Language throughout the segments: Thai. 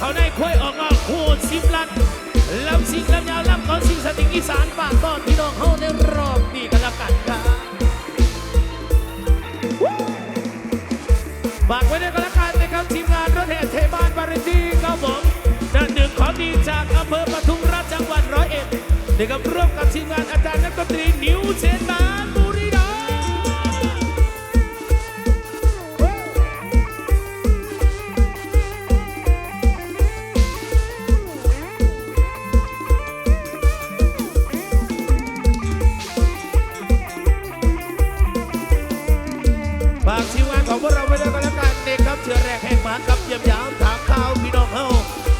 เขาในคุยออกงอกคู่สิบลันลำสิงลำยาวลำก่อนสิงสติงอีสานฝากต้อนพี่น้องเขาในรอบนี้กันละกันครับฝากไว้ในกันละกันนะครับทีมงานรถแห่เทบานบาริตี้ครับผมด้านหนึ่งของดีจากอำเภอปทุมราชจังหวัดร้อยเอ็ดนะครับร่วมกับทีมงานอาจารย์นักดนตรีนิวเชนบาน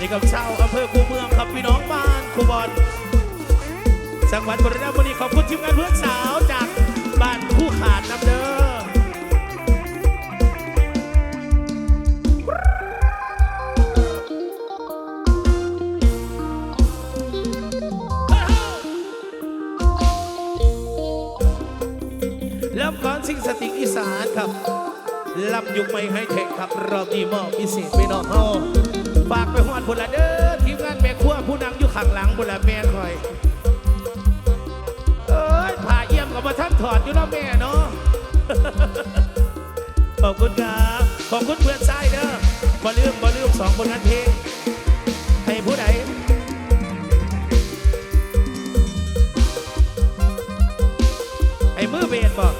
กกับชาวอำเภอคูเมืองครับพี่น้องบ้านคูบอลจังหวัดบุรีรัมย์วันนี้ขอบคุณทีมงานเพื่อนสาวจากบ้านคู่ขาดนำเด้อลำก่อนสิงสติงอีสานครับลำยุคไม่ให้เทคครับรอบนี้มอบพิเศษพี่น้องเฮา ฝากไปหอดบุละเด้อทีมงานแม่ครัวผู้นั่งอยู่ข้างหลังบุละแม่คอย เอ้ยผ่าเยี่ยมกับมาท่านถอดอยู่เนาะแม่เนาะขอบคุณครับขอบคุณเพื่อนไส้เด้อบ่ลืมบ่ลืมสองคนนั้นเพลงให้ผู้ใดไอ้มือเบสบอก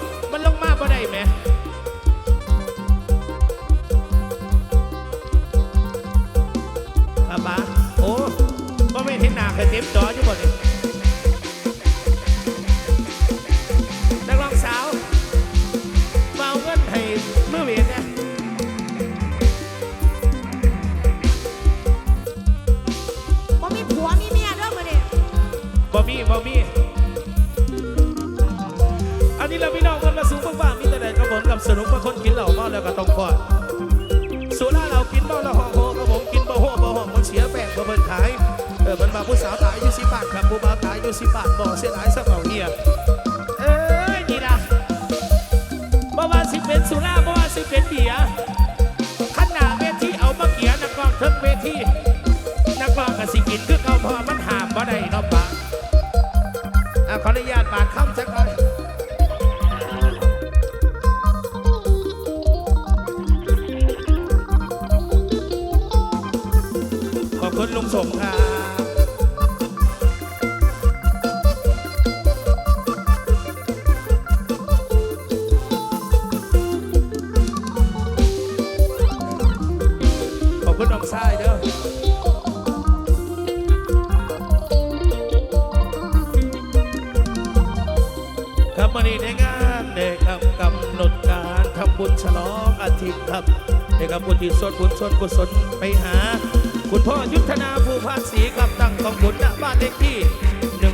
ายสักเบาเฮียเอ้ยนี่นะบ่ว่าสิเป็นสุราบ่ว่าสิเป็นเบียร์ขนหน้าเวทีเอามาเกียนักร้องเทิงเวทีนักร้องกับสิกินคือเก่าพอมันหามบ่ได้เนาะปะอะขออนุญาตบาดคำสักหน่อยขอบคุณลุงสมครับ งานเด็กครับกำหนดการทำบุญฉลองอาทิตย์ครับเด็กครับบุญที่สดบุญสดกุศลไปหา คุณพ่อยุทธนาภูพาสีครับตั้งกองบุญณบ้านเลขที่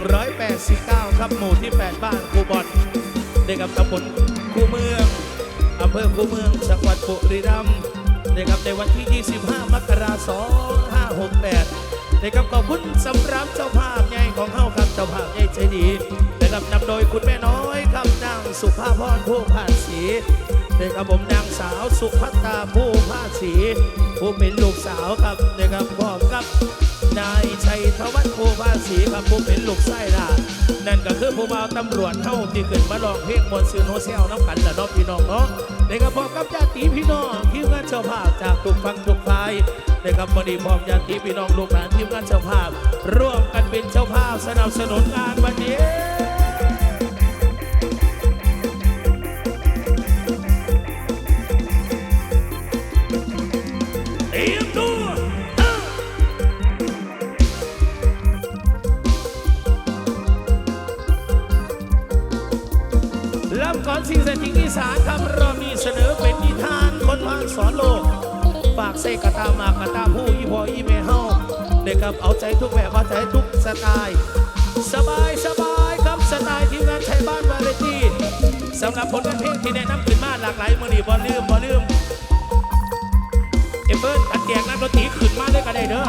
189 ครับหมู่ที่ 8 บ้านคูบอนเด็กครับตำบลคูเมืองอำเภอคูเมืองจังหวัดบุรีรัมย์เด็กครับในวันที่ 25 มกราคม 2568 นะครับขอบคุณสำหรับเจ้าภาพใหญ่ของเฮาครับเจ้าภาพใหญ่ใจดีนะครับนำโดยคุณแม่น้อยครับนางสุภาพรผู้ภาสีนะครับผมนางสาวสุภัตตาผู้ภาสีผู้เป็นลูกสาวครับนะครับพร้อมกับนายชัยธวัฒน์ผู้ภาสีครับผู้เป็นลูกไส้ล่ะนั่นก็คือผู้บ่าวตำรวจเฮาที่ขึ้นมาลองเพลงบนซื้อโนเซลน้ำกันและน้องพี่น้องเนาะ นะครับพร้อมกับญาติพี่น้องทีมงานเจ้าภาพจากทุกฝั่งทุกฝ่ายนะครับวันนี้พร้อมญาติพี่น้องลูกหลานทีมงานเจ้าภาพ ร่วมกันเป็นเจ้าภาพสนับสนุนงานวันนี้ สกกระตามากระตาผู้อีพออีเมเฮาเด็กครับเอาใจทุกแบบเอาใจทุกสไตล์ สบายสบายครับสไตล์ทีมงานไทยบ้านวาไรตี้สำหรับผลงานเพลงที่แนะนำขึ้นมาหลากหลายมือนีบอลลืมบอลลืมเอเบิร์ดอัดแจกนักดนตรีขึ้นมาด้วยกันได้เด้อ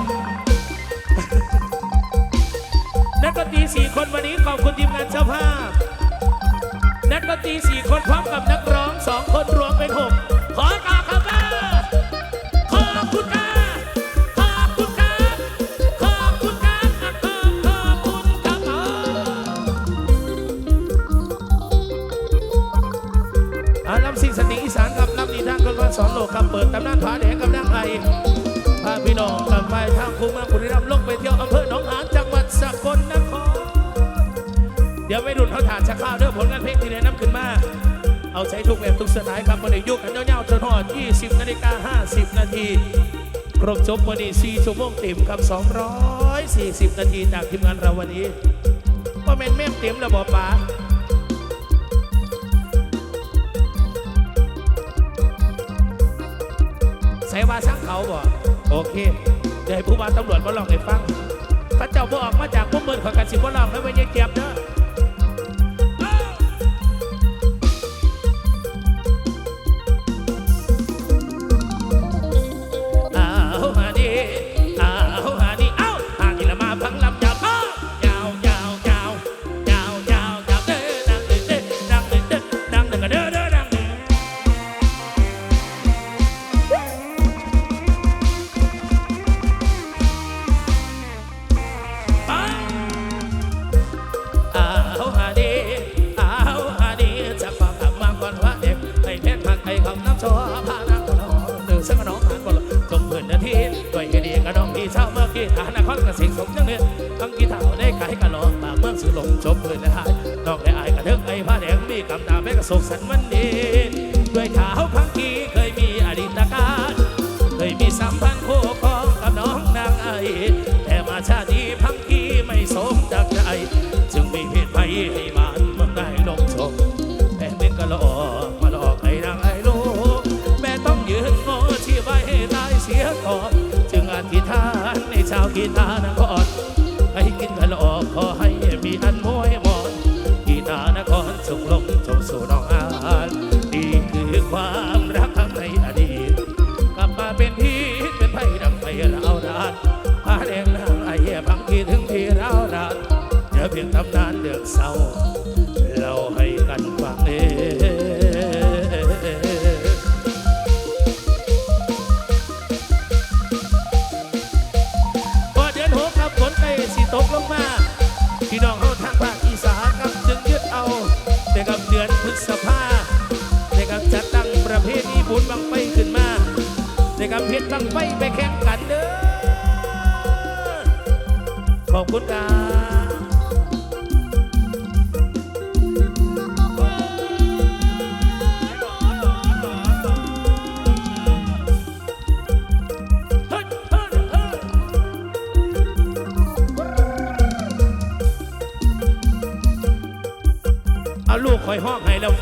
นักดนตรีสี่คนวันนี้ขอบคุณทีมงานเจ้าภาพนักดนตรีสี่คนพร้อมกับนักร้องสองคนรวมเป็นหกขอกล่าวคำว่าขอบ คำเปิดตำนานผาแดงกับนางไอพาพี่น้องกับไปทางคุ้มเมืองบุรีรัมลงไปเที่ยวอำเภอหนองหานจังหวัดสกลนคร เดี๋ยวไม่รุนเขาถ่านชักข้าวเด้อผลงานเพลงที่ได้นำขึ้นมา เอาใช้ทุกแบบทุกสไตล์ครับวันนี้ยุคกันเงาวจนหอด 20นาฬิกา50 นาทีครบจบวันนี้4ชั่วโมงเต็มครับ 240 นาทีจากทีมงานเราวันนี้ว่าแม่นแม่เต็มระบอบป๋า ส่ว่าสังเขาบ่โอเคเดี๋ยวให้ผู้บ่าตำรวจมาลองให้ฟังพระเจ้าบ่ออกมาจากพวกเมืองของกันสิบว่ลองแล้วไม่ยายเก็บเด้ะ งจังเด็ดทั้งกีเท่าได้ไก่กะหลอกปากเมืองสือลงจบเลยนะฮะหนอกได้อายกระเทิงไอ้ผ้าแดงมีกำตาแม่กระสกสันมันดีด้วยเท้าพังกีเคยมีอดีตการเคยมีสัมพันธ์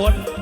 fun.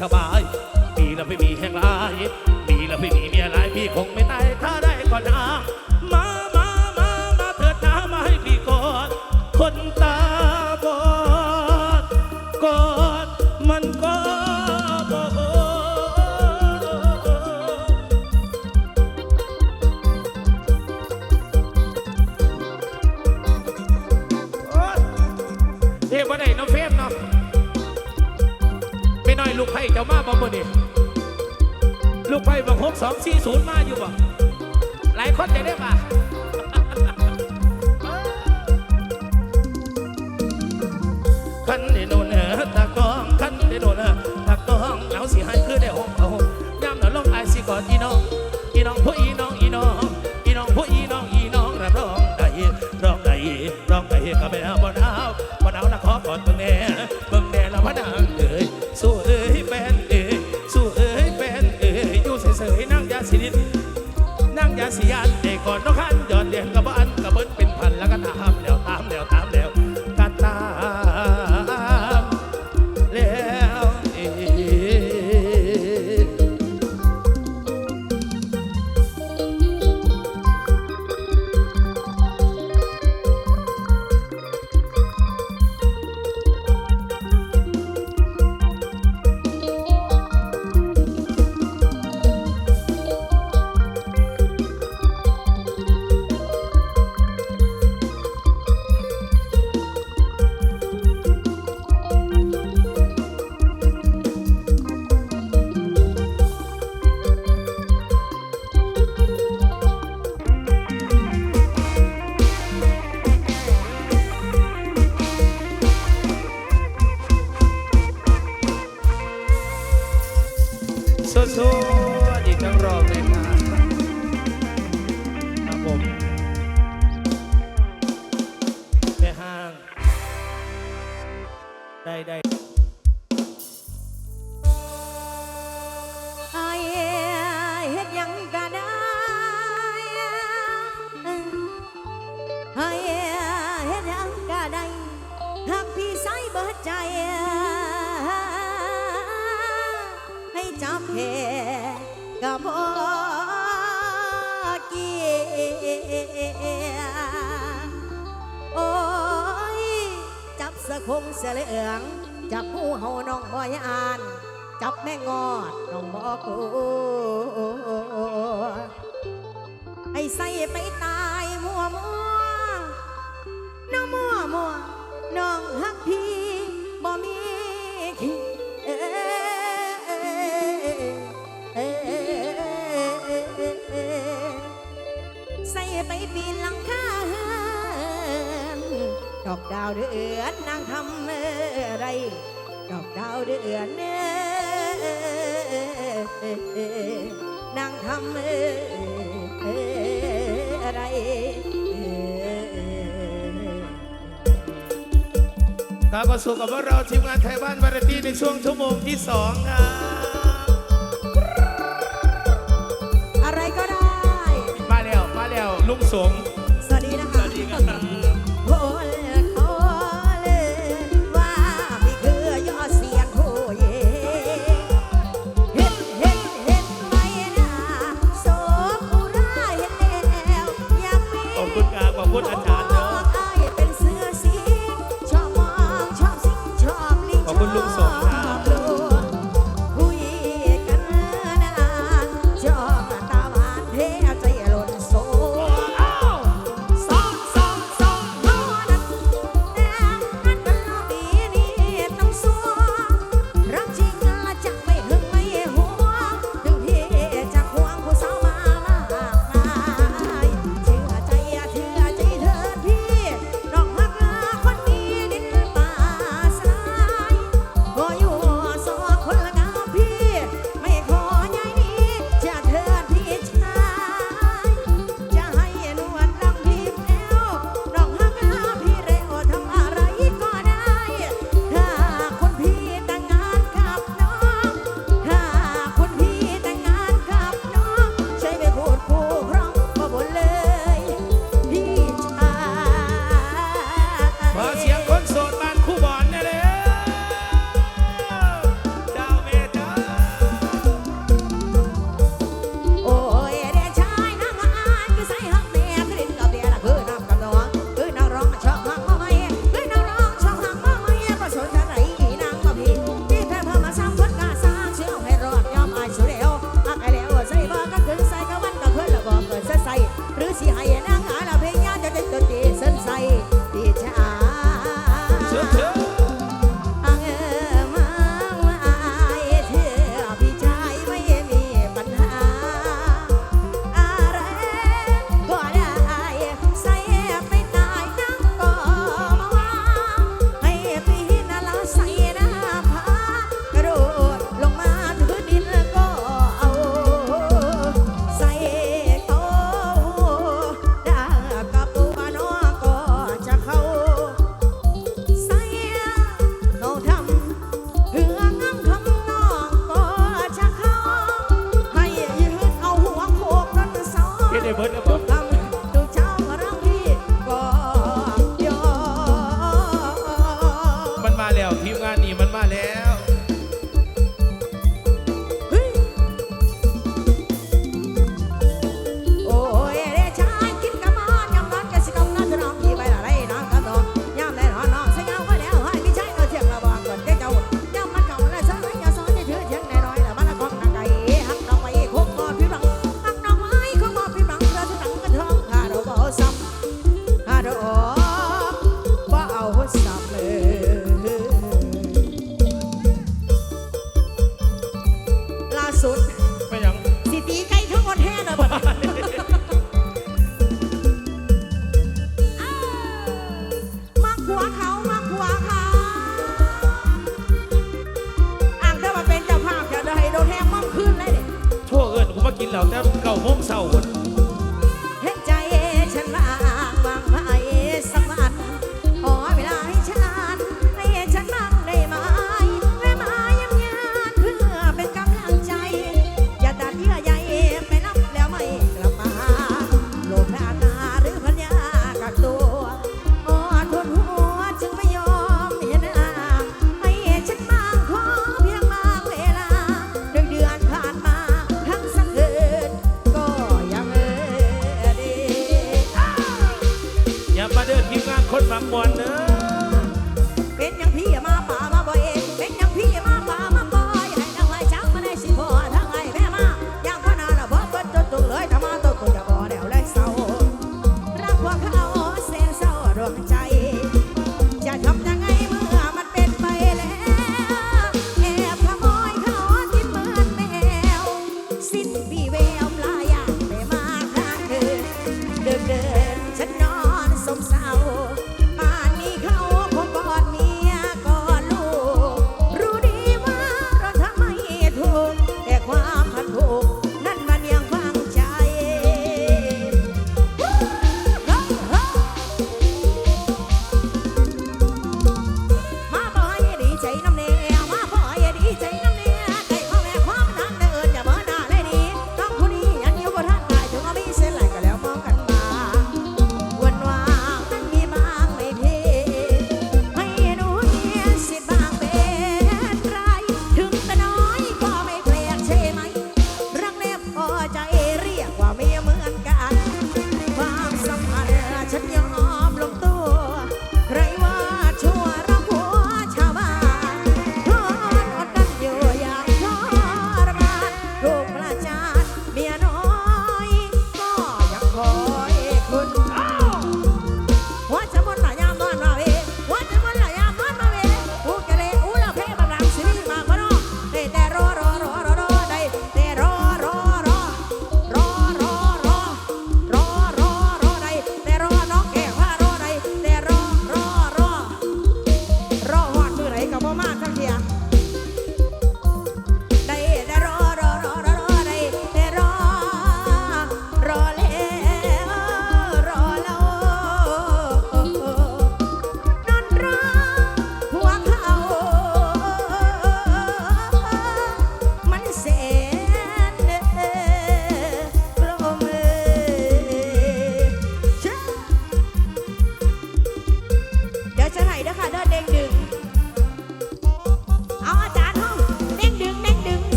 สบาย มีแล้วไม่มีแห่งไรมีแล้วไม่มีเมียไรพี่คงไม่ตายถ้าได้ก็นะ คงเสลืองจับผู้เฮาน้องบอยอ่าน จับแม่งอดน้องบ่โกไอ้ใส่ไปตายมัวมัวน้องมัวมัวน้องฮักพี ดอกดาวเดือนนางทำอะไร ดอกดาวเดือนเนนางทำอะไรกรับก็สุขกับเราทีมงานไทยบ้านบาไรตีในช่วงชั่วโมงที่สองครัอะไรก็ได้ มาแล้ว มาแล้วลุงสง